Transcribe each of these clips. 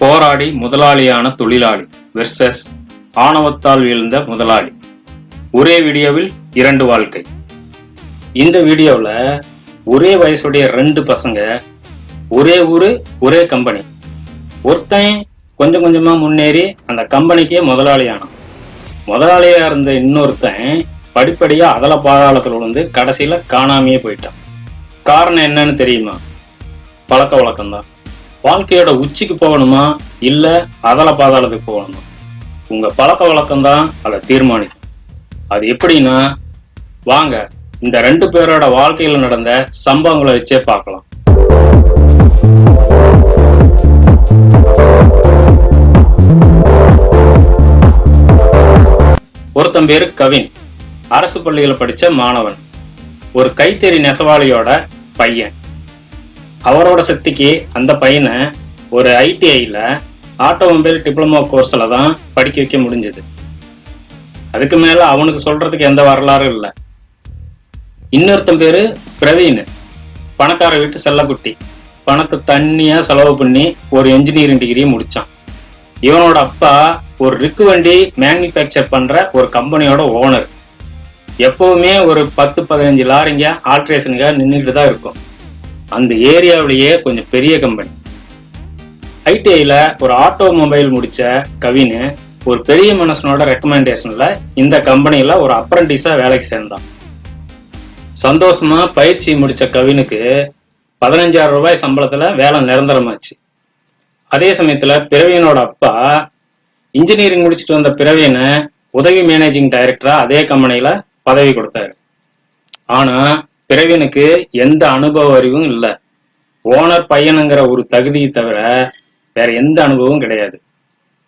போராடி முதலாளியான தொழிலாளி வெர்சஸ் ஆணவத்தால் வீழ்ந்த முதலாளி. ஒரே வீடியோவில் இரண்டு வாழ்க்கை. இந்த வீடியோவில் ஒரே வயசுடைய ரெண்டு பசங்க ஒரே ஊர் ஒரே கம்பெனி ஒருத்தன் கொஞ்சம் கொஞ்சமா முன்னேறி அந்த கம்பெனிக்கே முதலாளியானான். முதலாளியாக இருந்த இன்னொருத்தன் படிப்படியாக அதல பாதாளத்தில் விழுந்து கடைசியில காணாமையே போயிட்டான். காரணம் என்னன்னு தெரியுமா? பழக்க வழக்கம்தான். வாழ்க்கையோட உச்சிக்கு போகணுமா? இல்ல அதல பாதாளத்துக்கு போகணுமா? உங்க பழக்க வழக்கம் தான் அதை தீர்மானிக்கும். அது எப்படின்னா வாங்க இந்த ரெண்டு பேரோட வாழ்க்கையில நடந்த சம்பவங்களை வச்சே பார்க்கலாம். ஒருத்தன் பேரு கவின். அரசு பள்ளியில படிச்ச மாணவன். ஒரு கைத்தறி நெசவாளியோட பையன். அவரோட சக்திக்கு அந்த பையனை ஒரு ஐடிஐயில் ஆட்டோமொபைல் டிப்ளமோ கோர்ஸில் தான் படிக்க வைக்க முடிஞ்சது. அதுக்கு மேலே அவனுக்கு சொல்கிறதுக்கு எந்த வரலாறும் இல்லை. இன்னொருத்தன் பேர் பிரவீன். பணக்கார வீட்டு செல்லக்குட்டி. பணத்தை தண்ணியாக செலவு பண்ணி ஒரு இன்ஜினியரிங் டிகிரியை முடித்தான் இவனோட அப்பா ஒரு ரிக்கு வண்டி மேனுஃபேக்சர் பண்ணுற ஒரு கம்பெனியோட ஓனர் எப்போவுமே ஒரு பத்து பதினஞ்சு லாரிங்க ஆல்ட்ரேஷனுங்க நின்றுட்டு தான் இருக்கும். அந்த ஏரியாவிலேயே கொஞ்சம் பெரிய கம்பெனி ஐடிஐயில் ஒரு ஆட்டோமொபைல் முடிச்ச கவின் ஒரு பெரிய மனசனோட ரெக்கமெண்டேஷன்ல இந்த கம்பெனியில் ஒரு அப்ரண்டிஸாக வேலைக்கு சேர்ந்தான். சந்தோஷமா பயிற்சி முடிச்ச கவினுக்கு பதினஞ்சாயிரம் ரூபாய் சம்பளத்துல வேலை நிரந்தரமாச்சு. அதே சமயத்தில் பிறவியனோட அப்பா இன்ஜினியரிங் முடிச்சுட்டு வந்த பிறவியனை உதவி மேனேஜிங் டைரக்டரா அதே கம்பெனியில் பதவி கொடுத்தாரு. ஆனா பிரவீனுக்கு எந்த அனுபவ அறிவும் இல்லை. ஓனர் பையனுங்கிற ஒரு தகுதியை தவிர வேற எந்த அனுபவமும் கிடையாது.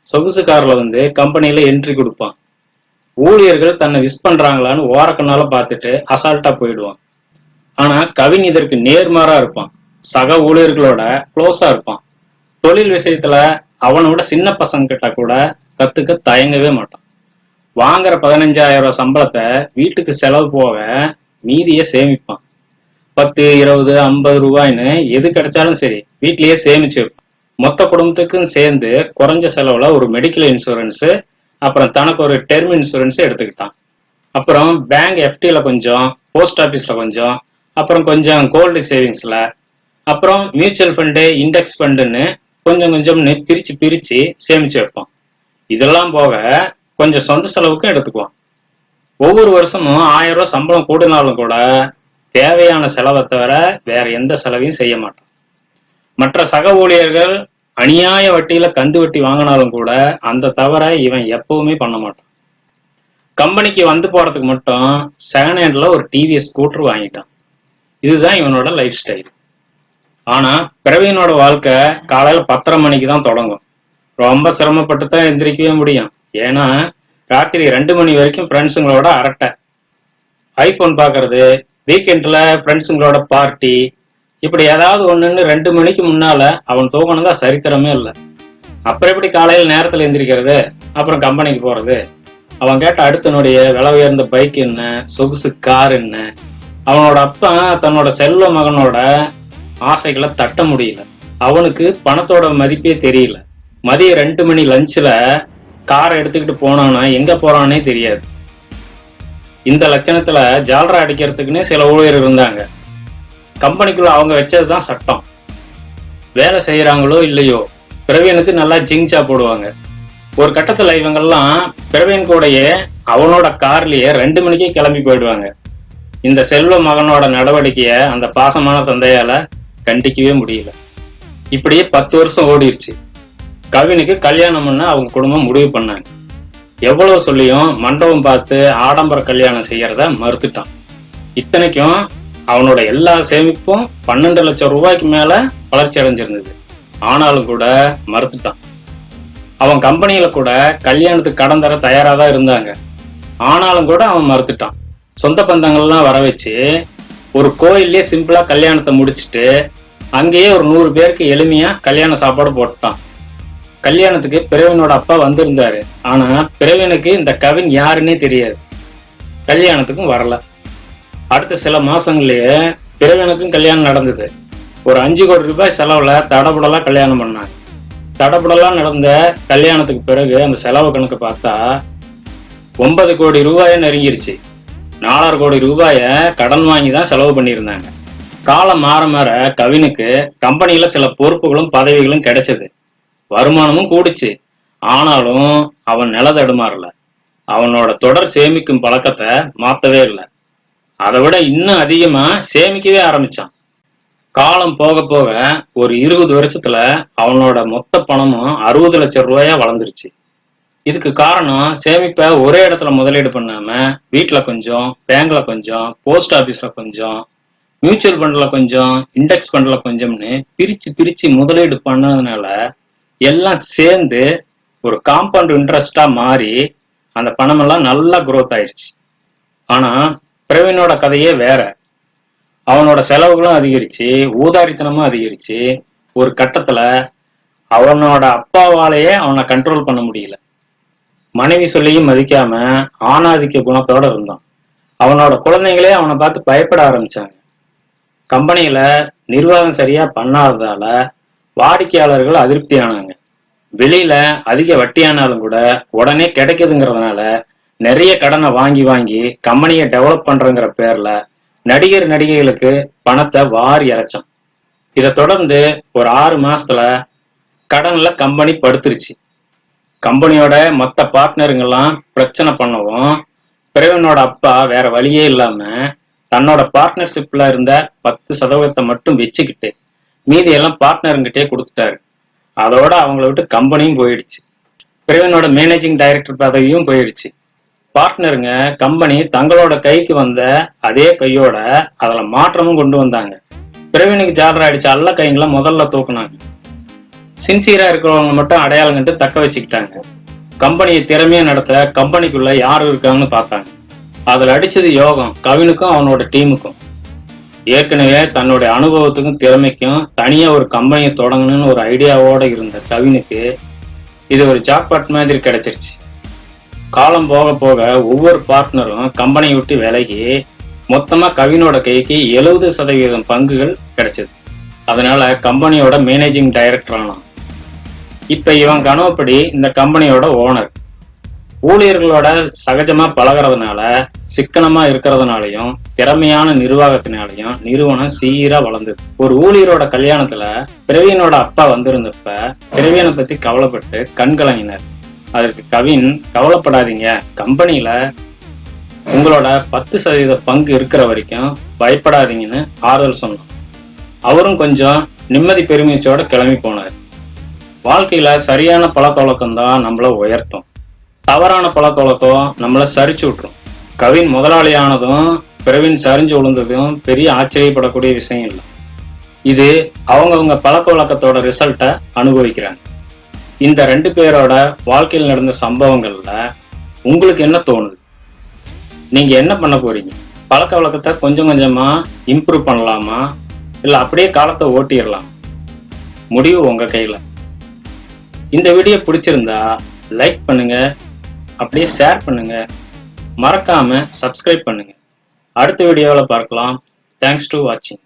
சொகுசு கார்ல வந்து கம்பெனில என்ட்ரி கொடுப்பான். ஊழியர்கள் தன்னை விஷ் பண்றாங்களான்னு ஓரக்கண்ணால பார்த்துட்டு அசால்ட்டா போயிடுவான். ஆனா கவின் இதற்கு நேர்மாறா இருப்பான். சக ஊழியர்களோட க்ளோஸா இருப்பான். தொழில் விஷயத்துல அவனோட சின்ன பசங்க கிட்ட கூட கத்துக்க தயங்கவே மாட்டான். வாங்குற பதினஞ்சாயிரம் ரூபாய் சம்பளத்தை வீட்டுக்கு செலவு போக மீதியை சேமிப்பான். பத்து இருபது ஐம்பது ரூபாய்ன்னு எது கிடைச்சாலும் சரி வீட்லயே சேமிச்சு வைப்பான். மொத்த குடும்பத்துக்கும் சேர்ந்து குறைஞ்ச செலவுல ஒரு மெடிக்கல் இன்சூரன்ஸ் அப்புறம் தனக்கு ஒரு டெர்ம் இன்சூரன்ஸ் எடுத்துக்கிட்டான். அப்புறம் பேங்க் எஃப்டியில கொஞ்சம் போஸ்ட் ஆபீஸ்ல கொஞ்சம் அப்புறம் கொஞ்சம் கோல்டு சேவிங்ஸ்ல அப்புறம் மியூச்சுவல் ஃபண்டு இண்டெக்ஸ் ஃபண்டுன்னு கொஞ்சம் கொஞ்சம்னு பிரிச்சு பிரிச்சு சேமிச்சு வைப்பான். இதெல்லாம் போக கொஞ்சம் சொந்த செலவுக்கும் எடுத்துக்குவான். ஒவ்வொரு வருஷமும் ஆயிரம் ரூபாய் சம்பளம் கூடினாலும் கூட தேவையான செலவை தவிர வேற எந்த செலவையும் செய்ய மாட்டான் மற்ற சக ஊழியர்கள் அநியாய வட்டியில கந்து வட்டி வாங்கினாலும் கூட அந்த தவிர இவன் எப்பவுமே பண்ண மாட்டான். கம்பெனிக்கு வந்து போறதுக்கு மட்டும் செகண்ட் ஹேண்ட்ல ஒரு டிவிஎஸ் ஸ்கூட்டர் வாங்கிட்டான். இதுதான் இவனோட லைஃப் ஸ்டைல் ஆனா பிரவீனோட வாழ்க்கை காலையில பத்தரை மணிக்கு தான் தொடங்கும். ரொம்ப சிரமப்பட்டு தான் எந்திரிக்கவே முடியும். ஏன்னா ராத்திரி ரெண்டு மணி வரைக்கும் ஃப்ரெண்ட்ஸுங்களோட அரட்டை. ஐஃபோன் பார்க்கறது வீக்கெண்டில் ஃப்ரெண்ட்ஸுங்களோட பார்ட்டி இப்படி ஏதாவது ஒன்றுன்னு ரெண்டு மணிக்கு முன்னால் அவன் தூங்கணும் தான் சரித்திரமே இல்லை. அப்புறம் எப்படி காலையில் நேரத்தில் எந்திரிக்கிறது? அப்புறம் கம்பெனிக்கு போகிறது அவன் கேட்ட அடுத்தனுடைய விலை உயர்ந்த பைக் என்ன? சொகுசு கார் என்ன? அவனோட அப்பா தன்னோட செல்வ மகனோட ஆசைகளை தட்ட முடியல. அவனுக்கு பணத்தோட மதிப்பே தெரியல. மதியம் ரெண்டு மணி லஞ்சில் காரை எடுத்துக்கிட்டு போனான்னா எங்க போறானே தெரியாது. இந்த லட்சணத்துல ஜால்ரா அடிக்கிறதுக்குன்னே சில ஊழியர் இருந்தாங்க. கம்பெனிக்குள்ள அவங்க வச்சதுதான் சட்டம். வேலை செய்யறாங்களோ இல்லையோ பிரவீனுக்கு நல்லா ஜிங்சா போடுவாங்க. ஒரு கட்டத்துல இவங்கெல்லாம் பிரவீன் கூடயே அவனோட கார்லயே ரெண்டு மணிக்கே கிளம்பி போயிடுவாங்க. இந்த செல்வ மகனோட நடவடிக்கைய அந்த பாசமான சந்தையால கண்டிக்கவே முடியல. இப்படியே பத்து வருஷம் ஓடிருச்சு. கவினுக்கு கல்யாணம் பண்ண அவங்க குடும்பம் முடிவு பண்ணாங்க. எவ்வளவு சொல்லியும் மண்டபம் பார்த்து ஆடம்பர கல்யாணம் செய்யறத மறுத்துட்டான். இத்தனைக்கும் அவனோட எல்லா சேமிப்பும் பன்னெண்டு லட்சம் ரூபாய்க்கு மேல வளர்ச்சி அடைஞ்சிருந்தது. ஆனாலும் கூட மறுத்துட்டான். அவன் கம்பெனியில கூட கல்யாணத்துக்கு கடன் தர தயாரா தான் இருந்தாங்க. ஆனாலும் கூட அவன் மறுத்துட்டான். சொந்த பந்தங்கள்லாம் வர வச்சு ஒரு கோயிலே சிம்பிளா கல்யாணத்தை முடிச்சுட்டு அங்கேயே ஒரு நூறு பேருக்கு எளிமையா கல்யாண சாப்பாடு போட்டுட்டான் கல்யாணத்துக்கு பிரவீனோட அப்பா வந்திருந்தாரு. ஆனா பிரவீனுக்கு இந்த கவின் யாருன்னே தெரியாது. கல்யாணத்துக்கும் வரல. அடுத்த சில மாசங்கள்லயே பிரவீனுக்கும் கல்யாணம் நடந்தது. ஒரு அஞ்சு கோடி ரூபாய் செலவுல தடபுடலா கல்யாணம் பண்ணாங்க. தடபுடலாம் நடந்த கல்யாணத்துக்கு பிறகு அந்த செலவு கணக்கு பார்த்தா ஒன்பது கோடி ரூபாய நெருங்கிருச்சு. நாலாறு கோடி ரூபாய கடன் வாங்கி தான் செலவு பண்ணியிருந்தாங்க. காலம் மாற மாற கவினுக்கு கம்பெனியில சில பொறுப்புகளும் பதவிகளும் கிடைச்சது. வருமானமும் கூடுச்சு. ஆனாலும் அவன் நில தடுமாறல. அவனோட தொடர் சேமிக்கும் பழக்கத்தை மாத்தவே இல்லை. அதை விட இன்னும் அதிகமா சேமிக்கவே ஆரம்பிச்சான். காலம் போக போக ஒரு இருபது வருஷத்துல அவனோட மொத்த பணமும் அறுபது லட்சம் ரூபாயா வளர்ந்துருச்சு. இதுக்கு காரணம் சேமிப்பை ஒரே இடத்துல முதலீடு பண்ணாம வீட்டில் கொஞ்சம் பேங்க்ல கொஞ்சம் போஸ்ட் ஆஃபீஸில் கொஞ்சம் மியூச்சுவல் ஃபண்ட்ல கொஞ்சம் இண்டெக்ஸ் ஃபண்ட்ல கொஞ்சம்னு பிரிச்சு பிரிச்சு முதலீடு பண்ணதுனால எல்லாம் சேர்ந்து ஒரு காம்பவுண்ட் இன்ட்ரெஸ்டாக மாறி அந்த பணமெல்லாம் நல்லா குரோத் ஆயிடுச்சு. ஆனால் பிரவீனோட கதையே வேற. அவனோட செலவுகளும் அதிகரிச்சு ஊதாரித்தனமும் அதிகரிச்சு ஒரு கட்டத்தில் அவனோட அப்பாவாலேயே அவனை கண்ட்ரோல் பண்ண முடியல. மனைவி சொல்லியும் மதிக்காம ஆணாதிக்க குணத்தோட இருந்தான். அவனோட குழந்தைங்களே அவனை பார்த்து பயப்பட ஆரம்பிச்சாங்க. கம்பெனியில நிர்வாகம் சரியா பண்ணாததால வாடிக்கையாளர்கள் அதிருப்தி ஆனாங்க வெளியில அதிக வட்டியானாலும் கூட உடனே கிடைக்குதுங்கிறதுனால நிறைய கடனை வாங்கி வாங்கி கம்பெனியை டெவலப் பண்றங்கிற பேர்ல நடிகர் நடிகைகளுக்கு பணத்தை வாரி இறைச்சான் இதை தொடர்ந்து ஒரு ஆறு மாசத்துல கடன்ல கம்பெனி படுத்துருச்சு. கம்பெனியோட மற்ற பார்ட்னருங்கெல்லாம் பிரச்சனை பண்ணவும் பிரவீனோட அப்பா வேற வழியே இல்லாம தன்னோட பார்ட்னர்ஷிப்ல இருந்த பத்து சதவீதத்தை மட்டும் வச்சுக்கிட்டு மீதி எல்லாம் பார்ட்னருங்கிட்டே கொடுத்துட்டாரு. அதோட அவங்கள விட்டு கம்பெனியும் போயிடுச்சு. பிரவீனோட மேனேஜிங் டைரக்டர் பதவியும் போயிடுச்சு. பார்ட்னருங்க கம்பெனி தங்களோட கைக்கு வந்த அதே கையோட அதுல மாற்றமும் கொண்டு வந்தாங்க. பிரவீனுக்கு ஜாலரா அடிச்ச அல்ல கைங்களை முதல்ல தூக்குனாங்க. சின்சியரா இருக்கிறவங்க மட்டும் அடையாளங்கிட்டு தக்க வச்சுக்கிட்டாங்க. கம்பெனியை திறமையா நடத்த கம்பெனிக்குள்ள யார் இருக்காங்கன்னு பார்த்தாங்க. அதுல அடிச்சது யோகம் கவினுக்கும் அவனோட டீமுக்கும் ஏற்கனவே தன்னுடைய அனுபவத்துக்கும் திறமைக்கும் தனியா ஒரு கம்பெனியை தொடங்கணும்னு ஒரு ஐடியாவோட இருந்த கவினுக்கு இது ஒரு ஜாக்பாட் மாதிரி கிடைச்சிருச்சு. காலம் போக போக ஒவ்வொரு பார்ட்னரும் கம்பெனியை விட்டு விலகி மொத்தமா கவினோட கைக்கு எழுபது சதவீதம் பங்குகள் கிடைச்சது. அதனால கம்பெனியோட மேனேஜிங் டைரக்டர் ஆனான். இப்ப இவன் கனவுப்படி இந்த கம்பெனியோட ஓனர் ஊழியர்களோட சகஜமா பழகுறதுனால சிக்கனமா இருக்கிறதுனாலையும் திறமையான நிர்வாகத்தினாலையும் நிறுவனம் சீரா வளர்ந்தது. ஒரு ஊழியரோட கல்யாணத்துல பிரவீனோட அப்பா வந்திருந்தப்ப பிரவீனை பத்தி கவலைப்பட்டு கண்கலங்கினார் அதற்கு கவின் கவலைப்படாதீங்க கம்பெனியில உங்களோட பத்து சதவீத பங்கு இருக்கிற வரைக்கும் பயப்படாதீங்கன்னு ஆறுதல் சொன்னான். அவரும் கொஞ்சம் நிம்மதி பெருமிச்சோட கிளம்பி போனார். வாழ்க்கையில சரியான பழக்க வழக்கம் தான் நம்மள உயர்த்தும். தவறான பழக்க வழக்கம் நம்மளை சரிச்சு விட்டுரும். கவின் முதலாளியானதும் பிரவீன் சரிஞ்சு விழுந்ததும் பெரிய ஆச்சரியப்படக்கூடிய விஷயம் இல்லை. இது அவங்கவுங்க பழக்க வழக்கத்தோட ரிசல்ட்டை அனுபவிக்கிறாங்க. இந்த ரெண்டு பேரோட வாழ்க்கையில் நடந்த சம்பவங்கள்ல உங்களுக்கு என்ன தோணுது? நீங்க என்ன பண்ண போறீங்க? பழக்க வழக்கத்தை கொஞ்சம் கொஞ்சமா இம்ப்ரூவ் பண்ணலாமா? இல்லை அப்படியே காலத்தை ஓட்டிடலாம்? முடிவு உங்க கையில. இந்த வீடியோ பிடிச்சிருந்தா லைக் பண்ணுங்க அப்படியே ஷேர் பண்ணுங்க. மறக்காம சப்ஸ்கிரைப் பண்ணுங்க. அடுத்த வீடியோவில் பார்க்கலாம். தேங்க்ஸ் டு வாட்சிங்